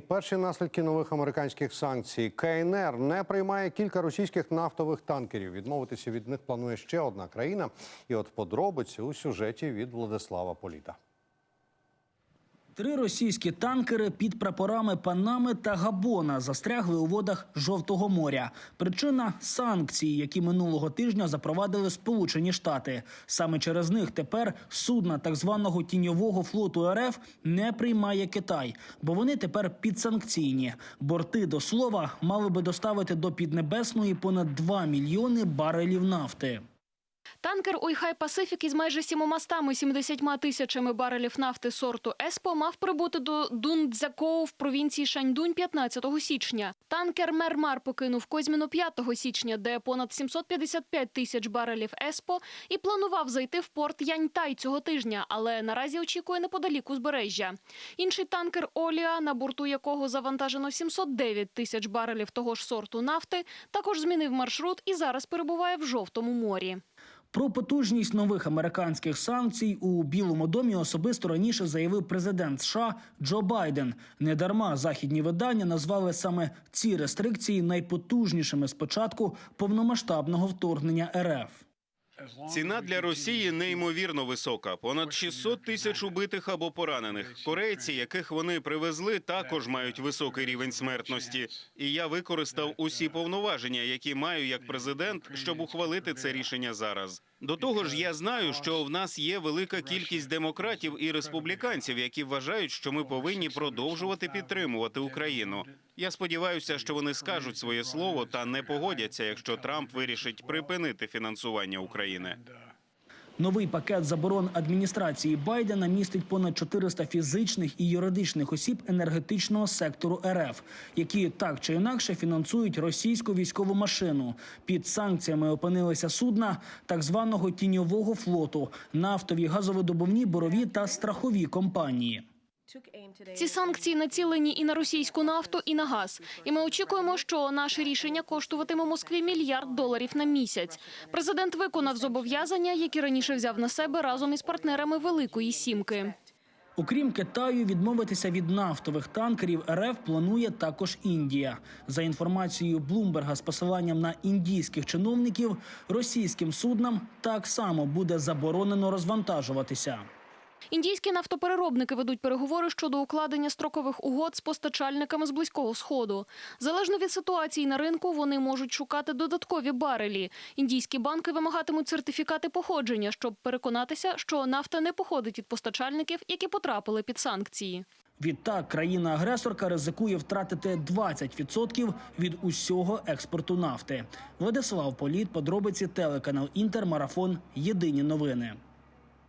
Перші наслідки нових американських санкцій. КНР не приймає кілька російських нафтових танкерів. Відмовитися від них планує ще одна країна. І от подробиці у сюжеті від Владислава Політа. Три російські танкери під прапорами Панами та Габона застрягли у водах Жовтого моря. Причина санкції, які минулого тижня запровадили Сполучені Штати. Саме через них тепер судна так званого тіньового флоту РФ не приймає Китай, бо вони тепер підсанкційні. Борти до слова мали би доставити до Піднебесної понад 2 мільйони барелів нафти. Танкер Уйхай Пасифік із майже 770 тисячами барелів нафти сорту Еспо мав прибути до Дундзякоу в провінції Шаньдунь 15 січня. Танкер Мермар покинув Козьміно 5 січня, де понад 755 тисяч барелів Еспо, і планував зайти в порт Яньтай цього тижня, але наразі очікує неподалік узбережжя. Інший танкер Оліа, на борту якого завантажено 709 тисяч барелів того ж сорту нафти, також змінив маршрут і зараз перебуває в Жовтому морі. Про потужність нових американських санкцій у Білому домі особисто раніше заявив президент США Джо Байден. Недарма західні видання назвали саме ці рестрикції найпотужнішими з початку повномасштабного вторгнення РФ. Ціна для Росії неймовірно висока. Понад 600 тисяч убитих або поранених. Корейці, яких вони привезли, також мають високий рівень смертності. І я використав усі повноваження, які маю як президент, щоб ухвалити це рішення зараз. До того ж, я знаю, що в нас є велика кількість демократів і республіканців, які вважають, що ми повинні продовжувати підтримувати Україну. Я сподіваюся, що вони скажуть своє слово та не погодяться, якщо Трамп вирішить припинити фінансування України. Новий пакет заборон адміністрації Байдена містить понад 400 фізичних і юридичних осіб енергетичного сектору РФ, які так чи інакше фінансують російську військову машину. Під санкціями опинилися судна так званого тіньового флоту, нафтові, газовидобувні, борові та страхові компанії. Ці санкції націлені і на російську нафту, і на газ. І ми очікуємо, що наше рішення коштуватиме Москві мільярд доларів на місяць. Президент виконав зобов'язання, які раніше взяв на себе разом із партнерами Великої сімки. Окрім Китаю, відмовитися від нафтових танкерів РФ планує також Індія. За інформацією Блумберга з посиланням на індійських чиновників, російським суднам так само буде заборонено розвантажуватися. Індійські нафтопереробники ведуть переговори щодо укладення строкових угод з постачальниками з близького сходу. Залежно від ситуації на ринку, вони можуть шукати додаткові барелі. Індійські банки вимагатимуть сертифікати походження, щоб переконатися, що нафта не походить від постачальників, які потрапили під санкції. Відтак, країна-агресорка ризикує втратити 20% від усього експорту нафти. Владислав Політ, подробиці телеканал Інтер, марафон. Єдині новини.